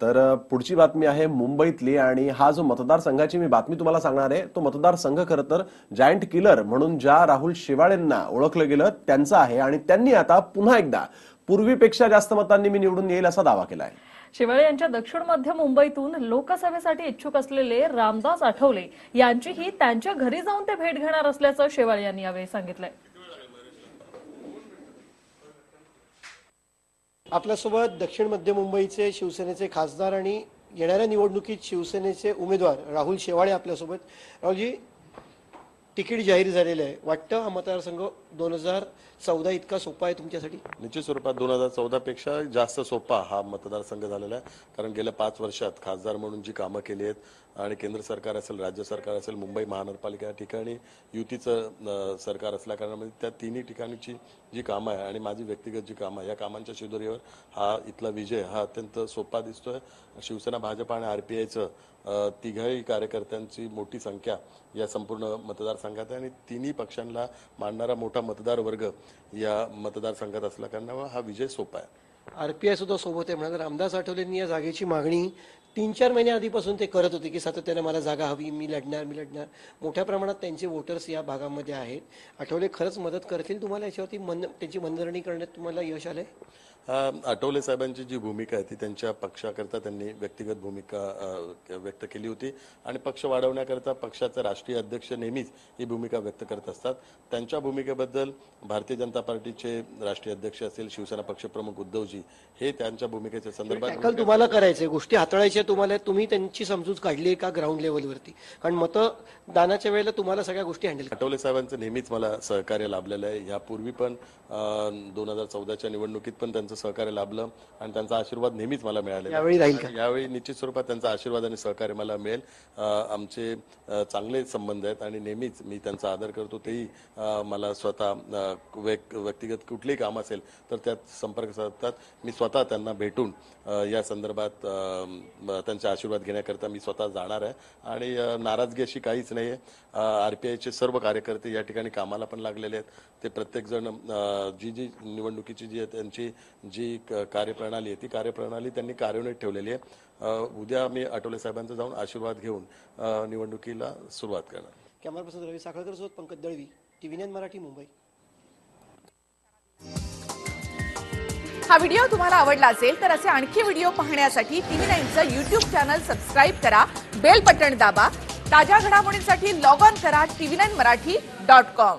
तर पुढची बातमी आहे मुंबईतली आणि हा जो मतदारसंघाची मी बातमी तुम्हाला सांगणार आहे तो मतदारसंघ खरं तर जायंट किलर म्हणून ज्या राहुल शेवाळेंना ओळखलं गेलं त्यांचा आहे आणि त्यांनी आता पुन्हा एकदा पूर्वीपेक्षा जास्त मतांनी मी निवडून येईल असा दावा केला आहे शिवाळे यांच्या दक्षिण मध्य मुंबईतून लोकसभेसाठी इच्छुक असलेले रामदास आठवले यांचीही त्यांच्या घरी जाऊन ते भेट घेणार असल्याचं शेवाळे यांनी यावेळी सांगितलंय. आपल्यासोबत दक्षिण मध्य मुंबईचे शिवसेनेचे खासदार आणि येणाऱ्या निवडणुकीत शिवसेनेचे उमेदवार राहुल शेवाळे आपल्यासोबत. राहुलजी तिकीट जाहीर झालेलं आहे. वाटतं हा मतदारसंघ दोन हजार चौदा इतका सोपा आहे तुमच्यासाठी? निश्चित स्वरूपात दोन हजार चौदा पेक्षा जास्त सोपा हा मतदारसंघ झालेला आहे. कारण गेल्या पाच वर्षात खासदार म्हणून जी कामं केली आहेत आणि केंद्र सरकार असेल राज्य सरकार असेल मुंबई महानगरपालिका या ठिकाणी युतीचं सरकार असल्या कारणामध्ये त्या तिन्ही ठिकाणची जी कामं आहे आणि माझी व्यक्तिगत जी कामं आहे या कामांच्या शिदोरीवर हा इथला विजय हा अत्यंत सोपा दिसतोय. शिवसेना भाजप आणि आरपीआयचं तिघाही कार्यकर्त्यांची मोठी संख्या या संपूर्ण मतदारसंघ मतदारसंघात आहे आणि तिन्ही पक्षांना मानणारा मोठा मतदार वर्ग या मतदारसंघात असल्या कारणामुळे हा विजय सोपा आहे. आरपीआय सुद्धा सोबत आहे. म्हणाल रामदास आठवलेंनी या जागेची मागणी तीन चार महिने आधीपासून ते करत होते की सातत्याने मला जागा हवी मी लढणार मी लढणार. मोठ्या प्रमाणात त्यांचे वोटर्स या भागामध्ये आहेत. आठवले खरंच मदत करतील तुम्हाला याच्यावरती मन त्यांची मनधरणी करण्यात तुम्हाला यश आलंय? आठवले साहेबांची जी भूमिका आहे ती त्यांच्या पक्षाकरता त्यांनी व्यक्तिगत भूमिका व्यक्त केली होती. आणि पक्ष वाढवण्याकरता पक्षाचे राष्ट्रीय अध्यक्ष नेहमीच ही भूमिका व्यक्त करत असतात. त्यांच्या भूमिकेबद्दल भारतीय जनता पार्टीचे राष्ट्रीय अध्यक्ष असतील शिवसेना पक्षप्रमुख उद्धवजी हे त्यांच्या भूमिकेच्या संदर्भात तुम्हाला करायचंय गोष्टी. हाताळायच्या तुम्हाला तुम्ही त्यांची समजूत काढली आहे का ग्राउंड लेवलवरती कारण मतदानाच्या वेळेला तुम्हाला सगळ्या गोष्टी हँडल आठवले साहेबांचं नेहमीच मला सहकार्य लाभलेलं आहे. यापूर्वी पण दोन हजार चौदाच्या निवडणुकीत पण त्यांचं सहकार्य लाभलं आणि त्यांचा आशीर्वाद नेहमीच मला मिळालेला आहे. यावेळी राहील का? आणि यावेळी निश्चित स्वरूपात त्यांचा आशीर्वाद आणि सहकार्य मला मिळेल. आमचे चांगले संबंध आहेत आणि नेहमीच मी त्यांचा आदर करतो. तेही मला स्वतः व्यक्तिगत कुठलीही काम असेल तर त्यात संपर्क साधतात. मी स्वतः त्यांना भेटून या संदर्भात त्यांचे आशीर्वाद घेण्याकरता मी स्वतः जाणार आहे. आणि नाराजगी अशी काहीच नाही आहे आरपीआयचे सर्व कार्यकर्ते या ठिकाणी कामाला पण लागलेले आहेत. ते प्रत्येकजण जी जी निवडणुकीची जी आहे त्यांची जी क- कार्यप्रणाली आहे ती कार्यप्रणाली त्यांनी कार्यान्वित ठेवलेली आहे. उद्या मी आठवले साहेबांचा जाऊन आशीर्वाद घेऊन निवडणुकीला सुरुवात करणार. कॅमेरा पर्सन रवी साखळकर सोबत पंकज दळवी टीव्ही नाईन मराठी मुंबई. हा व्हिडिओ तुम्हाला आवडला असेल तर असे आणखी व्हिडिओ पाहण्यासाठी टीव्ही नाईनचं युट्यूब चॅनल सबस्क्राईब करा बेल बटण दाबा ताज्या घडामोडींसाठी लॉग ऑन करा TV nine Marathi dot com.